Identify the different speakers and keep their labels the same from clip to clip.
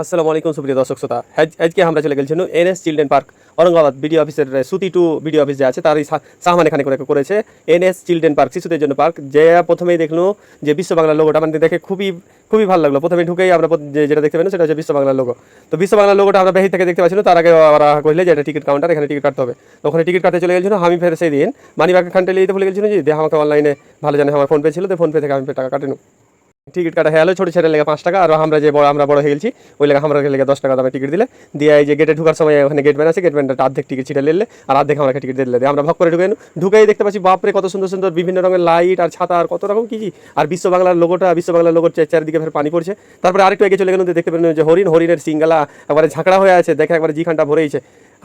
Speaker 1: আসসালামু আলাইকুম সুপ্রিয় দর্শক শ্রোতা। আজ- আজকে আমরা চলে গেছিলাম NS children park, Aurangabad. BD অফিসের সুতি টু বিডি অফিস যে আছে, তারই সাহমান এখানে করে করেছে এনএস চিলড্রেন পার্ক, শিশুদের জন্য পার্ক। যে প্রথমেই দেখল যে বিশ্ব বাংলার লোগোটা মানে দেখে খুবই খুবই ভালো লাগল। প্রথমে ঢুকেই আমরা যেটা দেখতে পেলাম সেটা হচ্ছে বিশ্ব বাংলার লোগো তো বিশ্ব বাংলা লোগোটা আমরা বেহি থেকে দেখতে পাচ্ছিলাম তার আগে ওরা কইলে যে এটা টিকিট কাউন্টার, এখানে টিকিট কাটতে হবে। তো ওখানে টিকিট কাটতে চলে গেছিল আমি ফের সেই দিন মানি ব্যাগ খানটা নিয়ে ভুলে গেছিল যে আমাকে অনলাইনে ভালো জানে, আমার ফোনপে ছিল, তো ফোনপে থেকে আমি টাকা কাটেনু। টিকিট কাটা হয়ে গেলো, ছোটো ছেলের লেগে পাঁচ টাকা, আর আমরা যে বড় আমরা বড় হয়ে গেছি ওই লেগে আমরা লেগে দশ টাকা দামে টিকিট দিলে। দিয়ে এই যে গেটে ঢুকার সময় ওখানে গেট ম্যান আছে গেট ম্যানটা অর্ধেক টিকিট ছিটে নিলে, আর অর্ধেক আমরা টিকিট দিলে। দিয়ে আমরা ভাগ করে ঢুকে ঢুকেই দেখতে পাচ্ছি, বাপরে, কত সুন্দর সুন্দর বিভিন্ন রঙের লাইট আর ছাতা আর কত রকম কি কি। আর বিশ্ব বাংলার লোগোটা বিশ্ব বাংলার লোগোর চারিদিকে ফের পানি পড়ছে। তারপরে আরেকটু এগিয়ে চলে গেলাম দেখতে পেলেন যে হরিণ, হরিণের সিঙ্গালা একবারে ঝাঁকড়া হয়ে আছে, দেখে একবারে জিখানটা ভরেইছে।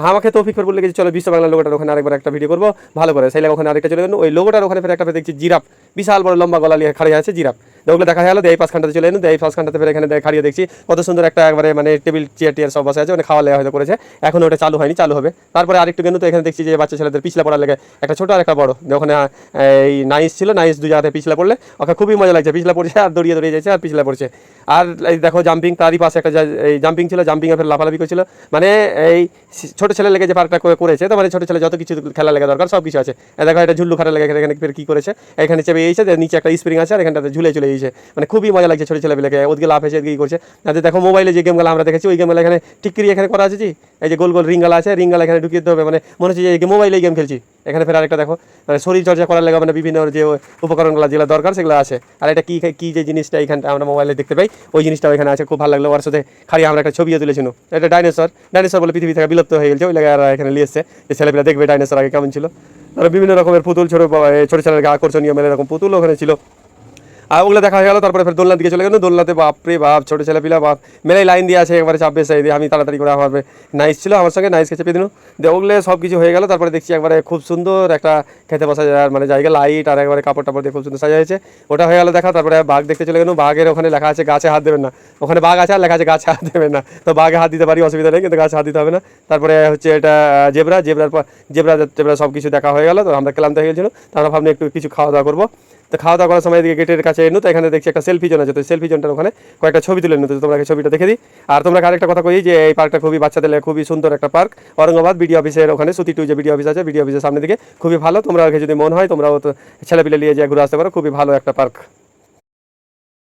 Speaker 1: আমাকে তৌফিক ফের বললে যে চলো বিশ্ব বাংলা লোগোটার ওখানে আরেকবার একটা ভিডিও করব, ভালো করে। সেই লাগে ওখানে আরেকটা চলে গেলেন ওই লোগোটার ওখানে ফের একটা দেখছি জিরাফ। বিশাল বড় লম্বা গলা নিয়ে খাড়িয়ে আছে জিরাফ। ওগুলো দেখা গেলো এই পাঁচ ঘন্টাতে চলে এলো এই পাঁচ ঘন্টাতে ফের এখানে খাড়িয়ে দেখছি। কত সুন্দর একটা একবারে মানে টেবিল, চেয়ার টিয়ার সব বসে আছে ওখানে খাওয়া লেওয়া হয়তো করেছে। এখন ওটা চালু হয়নি, চালু হবে। তারপরে আরেকটু গেল তো এখানে দেখছি যে বাচ্চা ছেলেদের পিছলা পড়ার লেগে একটা ছোট আর একটা বড়। ওখানে এই নাইস ছিল, নাইস দু জায়গাতে পিছলা পড়লে ওকে খুবই মজা লাগছে। পিছলা পড়ছে আর দড়িয়ে দড়িয়ে যাচ্ছে আর পিছলা পড়ছে। আর এই দেখো জাম্পিং, তারই পাশে একটা এই জাম্পিং ছিল, জাম্পিং ফের লাফালাফি করছিল। মানে এই ছোট ছেলে লেগে যে পার্কটা করে- করেছে, তো মানে ছোট ছেলে যত কিছু খেলা লেগে দরকার সব কিছু আছে দেখো এটা ঝুল্লু খাটা লেগে এখানে ফের কি করেছে। এখানে চেপে যে নিচে একটা স্প্রিং আছে আর এখানটাতে ঝুলে চলে গিয়েছে মানে খুবই মজা লাগছে ছোট ছেলেগুলোকে ওদিকে লাভ হয়েছে এদিকে করছে। আর দেখো মোবাইলে যে গেমগুলো আমরা দেখেছি, ওই গেমগুলো এখানে টিকরি এখানে করা আছে এই যে গোল গোল রিঙ্গালা আছে রিঙ্গালা এখানে ঢুকিয়ে দিতে হবে। মানে মনে হচ্ছে যে মোবাইলে গেম খেলছি। এখানে ফের আরেকটা দেখো মানে শরীর চর্চা করার লেগে মানে বিভিন্ন যে উপকরণগুলো যেগুলো দরকার সেগুলো আছে। আর এটা কি কি যে জিনিসটা এখানটা আমরা মোবাইলে দেখতে পাই, ওই জিনিসটাও এখানে আছে, খুব ভালো লাগল। ওর সাথে খালি আমরা একটা ছবিও তুলেছিল এটা ডাইনোসর ডাইনোসর বলে পৃথিবী থেকে বিলুপ্ত হয়ে গেছে, ওই লেগে আর এখানে এসছে। যে ছেলেপেলা দেখবে ডাইনোসর আগে কেমন ছিল। আর বিভিন্ন রকমের পুতুল, ছোটো ছোটো ছেলের আকর্ষণীয় মেলে এরকম পুতুল ওখানে ছিল। আর ওগুলো দেখা হয়ে গেল, তারপরে ফের দোলনার দিকে চলে গেল। দোলনাতে বাপরে বাপ, ছোটো ছেলে পিলা বাপ। মেলাই লাইন দিয়ে আছে, একবারে চাপবে সেই দিয়ে। আমি তাড়াতাড়ি করে আমার নাইস ছিল, আমার সঙ্গে নাইসকে চেপে দিন দিয়ে ওগুলো সব কিছু হয়ে গেল, তারপরে দেখছি একবারে খুব সুন্দর একটা খেতে বসা যায় মানে জায়গা লাইট আর একবারে কাপড় টাপড় দিয়ে খুব সুন্দর সাজা হয়েছে। ওটা হয়ে গেল দেখা, তারপরে বাঘ দেখতে চলে গেল। বাঘের ওখানে লেখা আছে, গাছে হাত দেবেন না। ওখানে বাঘ আছে আর লেখা আছে, গাছে হাত দেবেন না। তো বাঘে হাত দিতে পারি, অসুবিধা নেই, কিন্তু গাছে হাত দিতে হবে না। তারপরে হচ্ছে এটা জেবরা। জেবরার পর, জেবরা জেবরা সব কিছু দেখা হয়ে গেল। তো আমরা ক্লান্ত হয়ে গেছিল। তো আমরা ভাবলাম একটু কিছু খাওয়া দাওয়া করব। তো খাওয়া দাওয়া করার সময় এদিকে গেটের কাছে এনো তো, এখানে দেখছি একটা সেলফি জোন আছে তো সেলফি জোনটার ওখানে কয়েকটা ছবি তুলে নিতে তোমরা ছবিটা দেখে দিই। আর তোমরা আরেকটা কথা কই, যে এই পার্কটা খুবই বাচ্চাদের খুবই সুন্দর একটা পার্ক। ঔরঙ্গাবাদ বিডি অফিসের ওখানে, সুতি টু যে বিডি অফিস আছে বিডি অফিসের সামনে দিকে। খুবই ভালো, তোমরা যদি মন হয় তোমরাও তো ছেলেপিলে নিয়ে যে ঘুরে আসতে পারো। খুবই ভালো একটা পার্ক।